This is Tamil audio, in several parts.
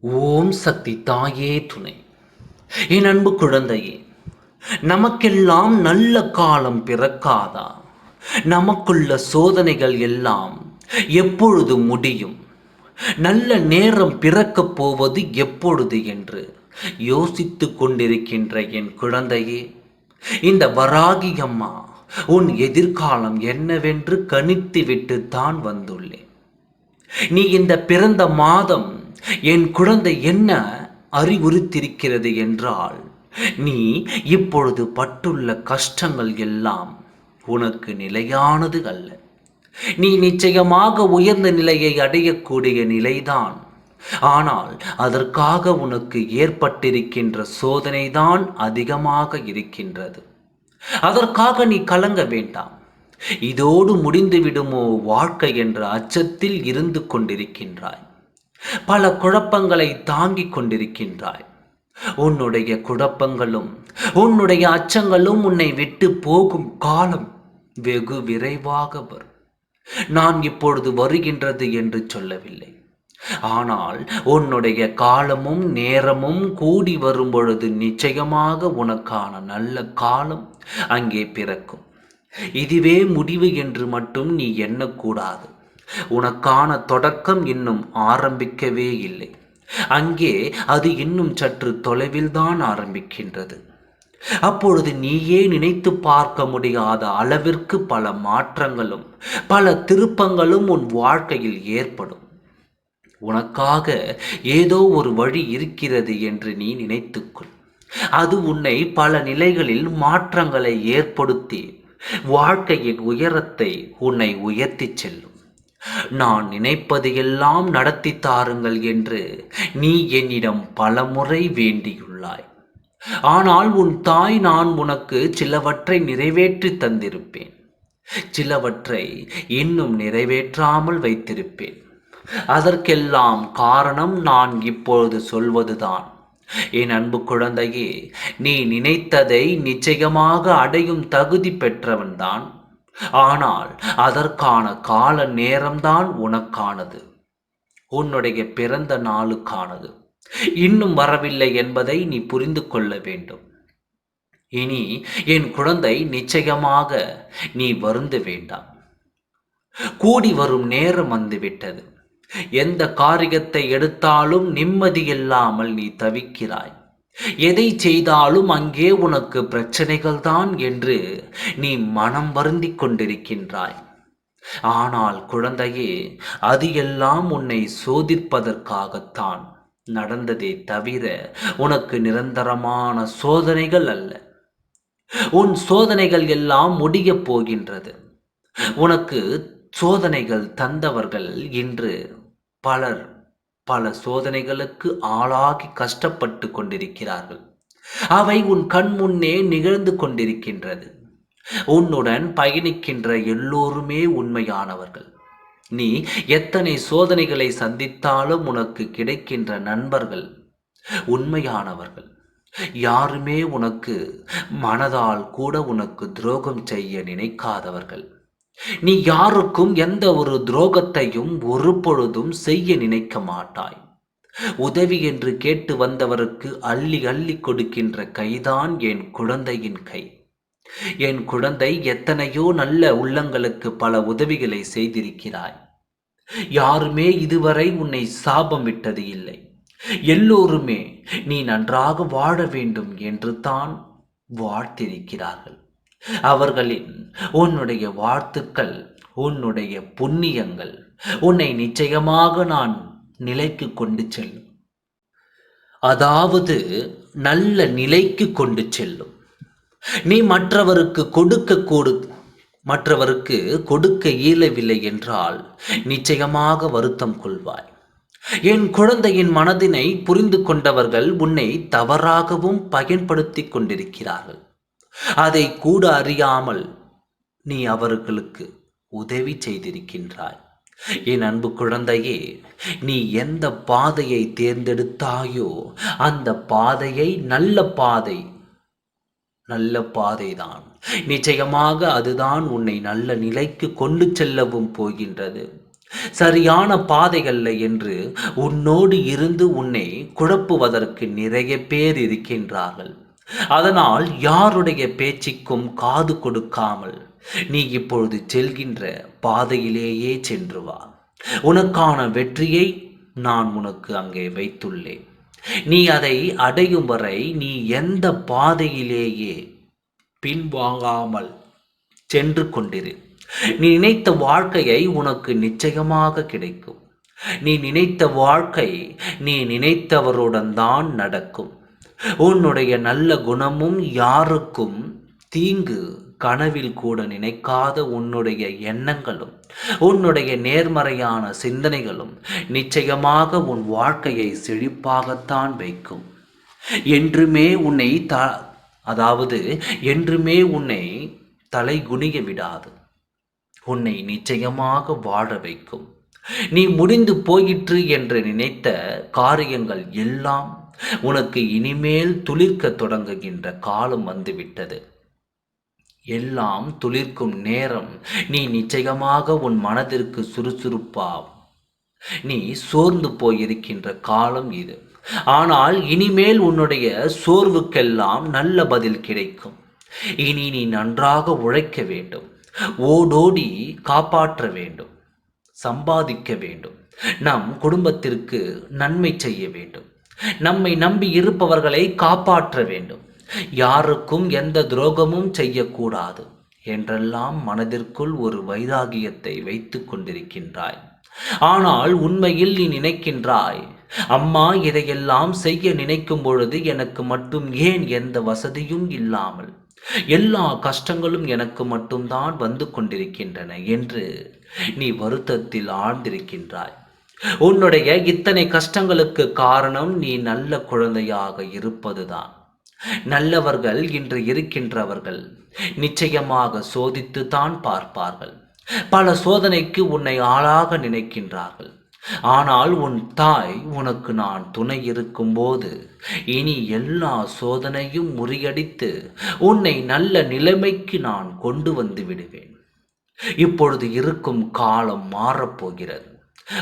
ஓம் சக்தி தாயே துணை. என் அன்பு குழந்தையே நமக்கெல்லாம் நல்ல காலம் பிறக்காதா? நமக்குள்ள சோதனைகள் எல்லாம் எப்பொழுது முடியும்? நல்ல நேரம் பிறக்கப் போவது எப்பொழுது என்று யோசித்து கொண்டிருக்கின்ற என் குழந்தையே இந்த வராகி அம்மா உன் எதிர்காலம் என்னவென்று கணித்துவிட்டு தான் வந்துள்ளேன். நீ இந்த பிறந்த மாதம் என் குழந்தை என்ன அறிவுறுத்திருக்கிறது என்றால் நீ இப்பொழுது பட்டுள்ள கஷ்டங்கள் எல்லாம் உனக்கு நிலையானது அல்ல. நீ நிச்சயமாக உயர்ந்த நிலையை அடையக்கூடிய நிலைதான். ஆனால் அதற்காக உனக்கு ஏற்பட்டிருக்கின்ற சோதனைதான் அதிகமாக இருக்கின்றது. அதற்காக நீ கலங்க வேண்டாம். இதோடு முடிந்துவிடுமோ வாழ்க்கை என்ற அச்சத்தில் இருந்து கொண்டிருக்கின்றாய். பல குழப்பங்களை தாங்கிக் கொண்டிருக்கின்றாய். உன்னுடைய குழப்பங்களும் உன்னுடைய அச்சங்களும் உன்னை விட்டு போகும் காலம் வெகு விரைவாக வரும். நான் இப்பொழுது வருகின்றது என்று சொல்லவில்லை. ஆனால் உன்னுடைய காலமும் நேரமும் கூடி வரும் பொழுது நிச்சயமாக உனக்கான நல்ல காலம் அங்கே பிறக்கும். இதுவே முடிவு என்று மட்டும் நீ எண்ணக்கூடாது. உனக்கான தொடக்கம் இன்னும் ஆரம்பிக்கவே இல்லை. அங்கே அது இன்னும் சற்று தொலைவில்தான் ஆரம்பிக்கின்றது. அப்பொழுது நீயே நினைத்து பார்க்க முடியாத அளவிற்கு பல மாற்றங்களும் பல திருப்பங்களும் உன் வாழ்க்கையில் ஏற்படும். உனக்காக ஏதோ ஒரு வழி இருக்கிறது என்று நீ நினைத்துக்கொள். அது உன்னை பல நிலைகளில் மாற்றங்களை ஏற்படுத்தி வாழ்க்கையின் உயரத்தை உன்னை உயர்த்திச் செல்லும். நான் நினைப்பது எல்லாம் நடத்தி தாருங்கள் என்று நீ என்னிடம் பலமுறை வேண்டியுள்ளாய். ஆனால் உன் தாய் நான் உனக்கு சிலவற்றை நிறைவேற்றி தந்திருப்பேன். சிலவற்றை இன்னும் நிறைவேற்றாமல் வைத்திருப்பேன். அதற்கெல்லாம் காரணம் நான் இப்பொழுது சொல்வதுதான். என் அன்பு குழந்தையே நீ நினைத்ததை நிச்சயமாக அடையும் தகுதி பெற்றவன்தான். ஆனால் அதற்கான கால நேரம்தான் உனக்கானது. உன்னுடைய பிறந்த நாளுக்கானது. இன்னும் வரவில்லை என்பதை நீ புரிந்து கொள்ள வேண்டும். இனி என் குழந்தை நிச்சயமாக நீ வருந்து வேண்டாம். கூடி வரும் நேரம் வந்துவிட்டது. எந்த காரியத்தை எடுத்தாலும் நிம்மதியில்லாமல் நீ தவிக்கிறாய். எதை செய்தாலும் அங்கே உனக்கு பிரச்சனைகள் தான் என்று நீ மனம் வருந்தி கொண்டிருக்கின்றாய். ஆனால் குழந்தையே அது எல்லாம் உன்னை சோதிப்பதற்காகத்தான். நடந்ததே தவிர உனக்கு நிரந்தரமான சோதனைகள் அல்ல. உன் சோதனைகள் எல்லாம் முடியப் போகின்றது. உனக்கு சோதனைகள் தந்தவர்கள் இன்று பலர் பல சோதனைகளுக்கு ஆளாகி கஷ்டப்பட்டு கொண்டிருக்கிறார்கள். அவை உன் கண் முன்னே நிகழ்ந்து கொண்டிருக்கின்றது. உன்னுடன் பயணிக்கின்ற எல்லோருமே உண்மையானவர்கள். நீ எத்தனை சோதனைகளை சந்தித்தாலும் உனக்கு கிடைக்கின்ற நண்பர்கள் உண்மையானவர்கள். யாருமே உனக்கு மனதால் கூட உனக்கு துரோகம் செய்ய நினைக்காதவர்கள். நீ யாருக்கும் எந்த ஒரு துரோகத்தையும் ஒரு பொழுதும் செய்ய நினைக்க மாட்டாய். உதவி என்று கேட்டு வந்தவருக்கு அள்ளி அள்ளி கொடுக்கின்ற கைதான் என் குழந்தையின் கை. என் குழந்தை எத்தனையோ நல்ல உள்ளங்களுக்கு பல உதவிகளை செய்திருக்கிறாய். யாருமே இதுவரை உன்னை சாபம் விட்டது இல்லை. எல்லோருமே நீ நன்றாக வாழ வேண்டும் என்று தான் வாழ்த்திருக்கிறார்கள். அவர்களின் உன்னுடைய வாழ்த்துக்கள் உன்னுடைய புண்ணியங்கள் உன்னை நிச்சயமாக நான் நிலைக்கு கொண்டு செல்லும். அதாவது நல்ல நிலைக்கு கொண்டு செல்லும். நீ மற்றவருக்கு கொடுக்க கொடு மற்றவருக்கு கொடுக்க இயலவில்லை என்றால் நிச்சயமாக வருத்தம் கொள்வாய். என் குழந்தையின் மனதினை புரிந்து கொண்டவர்கள் உன்னை தவறாகவும் பயன்படுத்தி கொண்டிருக்கிறார்கள். அதை கூட அறியாமல் நீ அவர்களுக்கு உதவி செய்திருக்கின்றாய். என் அன்பு குழந்தையே நீ எந்த பாதையை தேர்ந்தெடுத்தாயோ அந்த பாதையை நல்ல பாதை நல்ல பாதைதான். நிச்சயமாக அதுதான் உன்னை நல்ல நிலைக்கு கொண்டு செல்லவும் போகின்றது. சரியான பாதைகள்ல என்று உன்னோடு இருந்து உன்னை குழப்புவதற்கு நிறைய பேர் இருக்கின்றார்கள். அதனால் யாருடைய பேச்சுக்கும் காது கொடுக்காமல் நீ இப்பொழுது செல்கின்ற பாதையிலேயே சென்று வா. உனக்கான வெற்றியை நான் உனக்கு அங்கே வைத்துள்ளேன். நீ அதை அடையும் வரை நீ எந்த பாதையிலேயே பின்வாங்காமல் சென்று கொண்டிரு. நீ நினைத்த வாழ்க்கையை உனக்கு நிச்சயமாக கிடைக்கும். நீ நினைத்த வாழ்க்கை நீ நினைத்தவருடன் தான் நடக்கும். உன்னுடைய நல்ல குணமும் யாருக்கும் தீங்கு கனவில் கூட நினைக்காத உன்னுடைய எண்ணங்களும் உன்னுடைய நேர்மறையான சிந்தனைகளும் நிச்சயமாக உன் வாழ்க்கையை செழிப்பாகத்தான் வைக்கும். என்றுமே உன்னை த அதாவது என்றுமே உன்னை தலை குனிய விடாது. உன்னை நிச்சயமாக வாழ வைக்கும். நீ முடிந்து போயிற்று என்று நினைத்த காரியங்கள் எல்லாம் உனக்கு இனிமேல் துளிர்க்க தொடங்குகின்ற காலம் வந்துவிட்டது. எல்லாம் துளிர்க்கும் நேரம் நீ நிச்சயமாக உன் மனதிற்கு சுறுசுறுப்பா நீ சோர்ந்து போயிருக்கின்ற காலம் இது. ஆனால் இனிமேல் உன்னுடைய சோர்வுக்கெல்லாம் நல்ல பதில் கிடைக்கும். இனி நீ நன்றாக உழைக்க வேண்டும். ஓடோடி காப்பாற்ற வேண்டும். சம்பாதிக்க வேண்டும். நம் குடும்பத்திற்கு நன்மை செய்ய வேண்டும். நம்மை நம்பி இருப்பவர்களை காப்பாற்ற வேண்டும். யாருக்கும் எந்த துரோகமும் செய்யக்கூடாது என்றெல்லாம் மனதிற்குள் ஒரு வைராகியத்தை வைத்து கொண்டிருக்கின்றாய். ஆனால் உண்மையில் நீ நினைக்கின்றாய் அம்மா இதையெல்லாம் செய்ய நினைக்கும் பொழுது எனக்கு மட்டும் ஏன் எந்த வசதியும் இல்லாமல் எல்லா கஷ்டங்களும் எனக்கு மட்டும்தான் வந்து கொண்டிருக்கின்றன என்று நீ வருத்தத்தில் ஆழ்ந்திருக்கின்றாய். உன்னுடைய இத்தனை கஷ்டங்களுக்கு காரணம் நீ நல்ல குழந்தையாக இருப்பதுதான். நல்லவர்கள் இன்று இருக்கின்றவர்கள். நிச்சயமாக சோதித்து தான் பார்ப்பார்கள். பல சோதனைக்கு உன்னை ஆளாக நினைக்கின்றார்கள். ஆனால் உன் தாய் உனக்கு நான் துணை இருக்கும்போது இனி எல்லா சோதனையும் முறியடித்து உன்னை நல்ல நிலைமைக்கு நான் கொண்டு வந்து விடுவேன். இப்பொழுது இருக்கும் காலம் மாறப்போகிறது.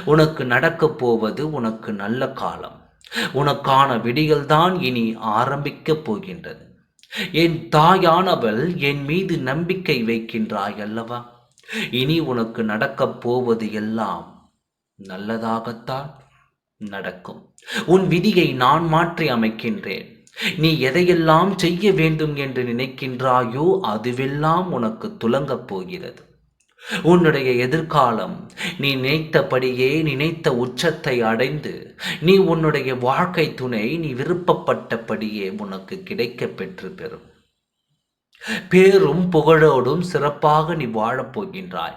உனக்கு நடக்கப் போவது உனக்கு நல்ல காலம். உனக்கான விடிகள் தான் இனி ஆரம்பிக்கப் போகின்றது. என் தாயானவள் என் மீது நம்பிக்கை வைக்கின்றாய் அல்லவா? இனி உனக்கு நடக்கப் போவது எல்லாம் நல்லதாகத்தான் நடக்கும். உன் விதியை நான் மாற்றி அமைக்கின்றேன். நீ எதையெல்லாம் செய்ய வேண்டும் என்று நினைக்கின்றாயோ அதுவெல்லாம் உனக்கு துலங்கப் போகிறது. உன்னுடைய எதிர்காலம் நீ நினைத்தபடியே நினைத்த உச்சத்தை அடைந்து நீ உன்னுடைய வாழ்க்கை துணை நீ விருப்பப்பட்டபடியே உனக்கு கிடைக்க பெற்று பெறும். பேரும் புகழோடும் சிறப்பாக நீ வாழப் போகின்றாய்.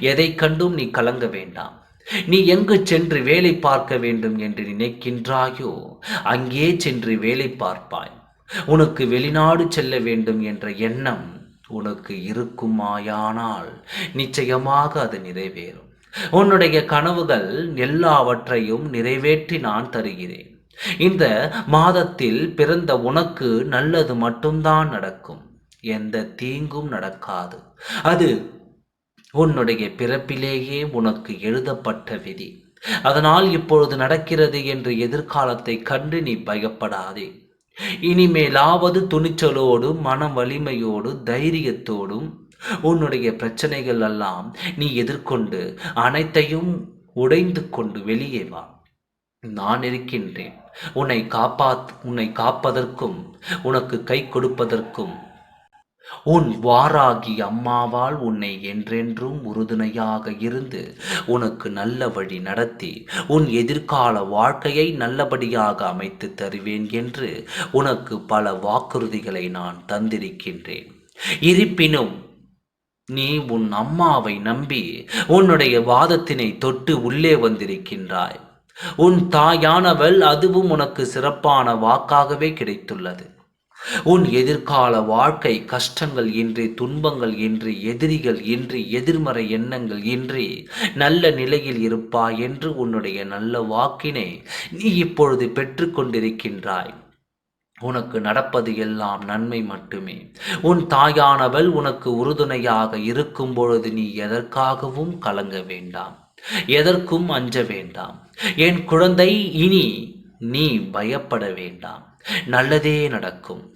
எதை கண்டும் நீ கலங்க வேண்டாம். நீ எங்கு சென்று வேலை பார்க்க வேண்டும் என்று நினைக்கின்றாயோ அங்கே சென்று வேலை பார்ப்பாய். உனக்கு வெளிநாடு செல்ல வேண்டும் என்ற எண்ணம் உனக்கு இருக்குமாயானால் நிச்சயமாக அது நிறைவேறும். உன்னுடைய கனவுகள் எல்லாவற்றையும் நிறைவேற்றி நான் தருகிறேன். இந்த மாதத்தில் பிறந்த உனக்கு நல்லது மட்டும்தான் நடக்கும். எந்த தீங்கும் நடக்காது. அது உன்னுடைய பிறப்பிலேயே உனக்கு எழுதப்பட்ட விதி. அதனால் இப்பொழுது நடக்கிறது என்று எதிர்காலத்தை கண்டு நீ பயப்படாதே. இனிமேலாவது துணிச்சலோடும் மன வலிமையோடு தைரியத்தோடும் உன்னுடைய பிரச்சனைகள் எல்லாம் நீ எதிர்கொண்டு அனைத்தையும் உடைந்து கொண்டு வெளியே வா. நான் இருக்கின்றேன். உன்னை காப்பாத் உன்னை காப்பதற்கும் உனக்கு கை கொடுப்பதற்கும் உன் வாராகி அம்மாவால் உன்னை என்றென்றும் உறுதுணையாக இருந்து உனக்கு நல்ல வழி நடத்தி உன் எதிர்கால வாழ்க்கையை நல்லபடியாக அமைத்து தருவேன் என்று உனக்கு பல வாக்குறுதிகளை நான் தந்திருக்கின்றேன். இருப்பினும் நீ உன் அம்மாவை நம்பி உன்னுடைய வாதத்தினை தொட்டு உள்ளே வந்திருக்கின்றாய். உன் தாயானவள் அதுவும் உனக்கு சிறப்பான வாக்காகவே கிடைத்துள்ளது. உன் எதிர்கால வாழ்க்கை கஷ்டங்கள் இன்றி துன்பங்கள் இன்றி எதிரிகள் இன்றி எதிர்மறை எண்ணங்கள் இன்றி நல்ல நிலையில் இருப்பாய் என்று உன்னுடைய நல்ல வாக்கினை நீ இப்பொழுது பெற்று கொண்டிருக்கின்றாய் உனக்கு நடப்பது எல்லாம் நன்மை மட்டுமே. உன் தாயானவள் உனக்கு உறுதுணையாக இருக்கும் பொழுது நீ எதற்காகவும் கலங்க வேண்டாம். எதற்கும் அஞ்ச வேண்டாம். என் குழந்தை இனி நீ பயப்பட வேண்டாம். நல்லதே நடக்கும்.